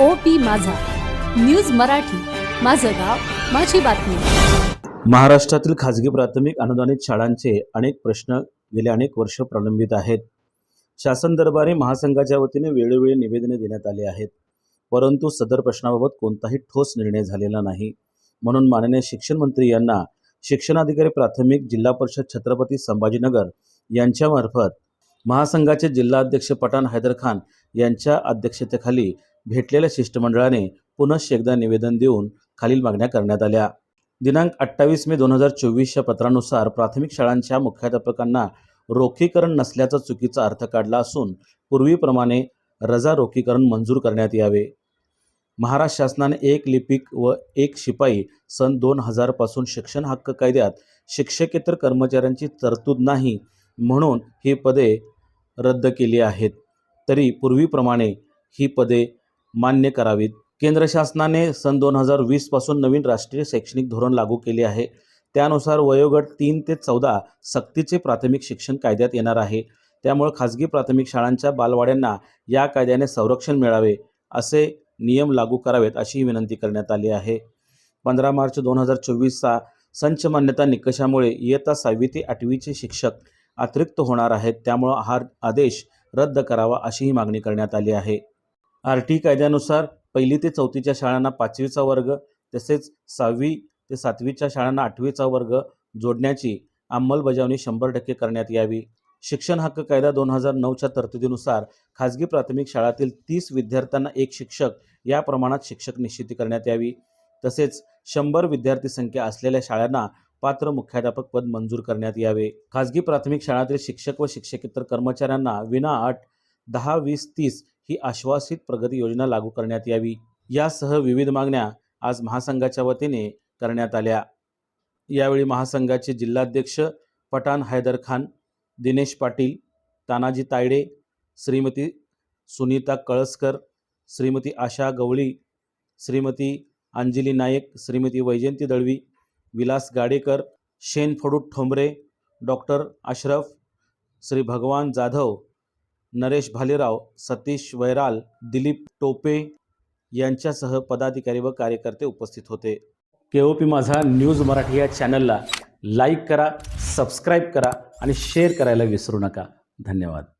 O P Majha. News Marathi. माझं गाव माझी बातमी. महाराष्ट्रातील खाजगी प्राथमिक अनुदानित शाळांचे अनेक प्रश्न गेले अनेक वर्ष प्रलंबित आहेत. शासन दरबारी महासंघाच्या वतीने वेळोवेळी निवेदने देण्यात आली आहेत. परंतु सदर प्रश्नाबाबत कोणताही ठोस निर्णय झालेला नाही. म्हणून माननीय शिक्षण मंत्री यांना शिक्षणाधिकारी प्राथमिक जिल्हा परिषद छत्रपती संभाजीनगर यांच्यामार्फत महासंघाचे जिल्हाध्यक्ष पठाण हैदर खान यांच्या अध्यक्षतेखाली भेटलेल्या शिष्टमंडळाने पुनश्च एकदा निवेदन देऊन खालील मागण्या करण्यात आल्या. दिनांक अठ्ठावीस मे दोन हजार चोवीसच्या पत्रानुसार प्राथमिक शाळांच्या मुख्याध्यापकांना रोखीकरण नसल्याचा चुकीचा अर्थ काढला असून पूर्वीप्रमाणे रजा रोखीकरण मंजूर करण्यात यावे. महाराष्ट्र शासनाने एक लिपिक व एक शिपाई सन दोन हजारपासून शिक्षण हक्क कायद्यात शिक्षकेतर कर्मचाऱ्यांची तरतूद नाही म्हणून ही पदे रद्द केली आहेत. तरी पूर्वीप्रमाणे ही पदे मान्य करावीत. केंद्र शासनाने सन दोन हजार वीसपासून नवीन राष्ट्रीय शैक्षणिक धोरण लागू केले आहे. त्यानुसार वयोगट तीन ते चौदा सक्तीचे प्राथमिक शिक्षण कायद्यात येणार आहे. त्यामुळे खाजगी प्राथमिक शाळांच्या बालवाड्यांना या कायद्याने संरक्षण मिळावे असे नियम लागू करावेत अशी विनंती करण्यात आली आहे. पंधरा मार्च दोन हजार चोवीसचा संच मान्यता निकषामुळे इयत्ता सहावी ते आठवीचे शिक्षक अतिरिक्त होणार आहेत. त्यामुळं हा आदेश रद्द करावा अशीही मागणी करण्यात आली आहे. आर टी कायद्यानुसार पहिली ते चौथीच्या शाळांना पाचवीचा वर्ग तसेच सहावी ते सातवीच्या शाळांना आठवीचा वर्ग जोडण्याची अंमलबजावणी शंभर टक्के करण्यात यावी. शिक्षण हक्क कायदा दोन हजार नऊच्या तरतुदीनुसार खाजगी प्राथमिक शाळातील तीस विद्यार्थ्यांना एक शिक्षक या प्रमाणात शिक्षक निश्चिती करण्यात यावी. तसेच शंभर विद्यार्थी संख्या असलेल्या शाळांना पात्र मुख्याध्यापक पद मंजूर करण्यात यावे. खाजगी प्राथमिक शाळातील शिक्षक व शिक्षकेतर कर्मचाऱ्यांना विना अट दहा वीस तीस ही आश्वासित प्रगती योजना लागू करण्यात यावी. यासह विविध मागण्या आज महासंघाच्या वतीने करण्यात आल्या. यावेळी महासंघाचे जिल्हाध्यक्ष पठाण हैदर खान दिनेश पाटील तानाजी तायडे श्रीमती सुनीता कळसकर श्रीमती आशा गवळी श्रीमती अंजली नाईक श्रीमती वैजयंती दळवी विलास गाडेकर शेन फडू ठोंबरे डॉक्टर अशरफ श्री भगवान जाधव नरेश भालेराव सतीश वैराल दिलीप टोपे यांच्यासह पदाधिकारी व कार्यकर्ते उपस्थित होते. K O P Majha News Marathi या चॅनलला लाईक करा सबस्क्राईब करा आणि शेअर करायला विसरू नका. धन्यवाद.